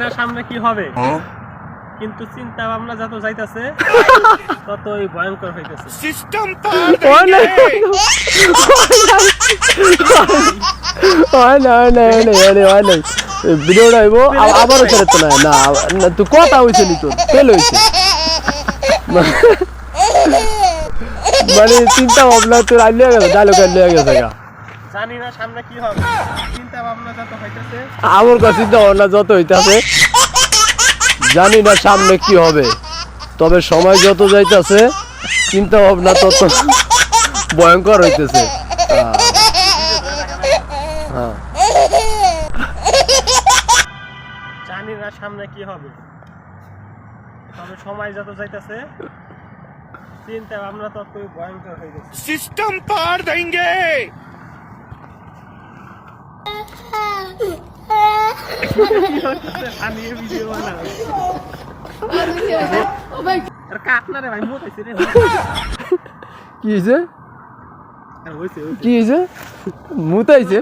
না সামনে কি হবে। কিন্তু চিন্তা ভাবনা যত ততই ভয়ঙ্কর হইতেছে। সিস্টেম আবারও না তুই কথা হয়েছে তোর ফেল হয়েছে মানে চিন্তা ভাবনা তোর আলিয়া গেছে ডায়লগ আলিয়া গেছে গা। জানি না সামনে কি হবে। চিন্তা ভাবনা যত হইতেছে। আমার কাছে চিন্তা ভাবনা যত হইতাছে জানি না সামনে কি হবে। তবে সময় যত যাইতেছে চিন্তা ভাবনা তত ভয়ঙ্কর হইতেছে। জানি না সামনে কি হবে। তবে সময় যত যাইতেছে চিন্তা ভাবনা তত ভয়ঙ্কর হয়ে সিস্টেম পার দেंगे আনিয়ে হয়েছে রে কি হয়েছে হইছে। কি হয়েছে মুতাইছে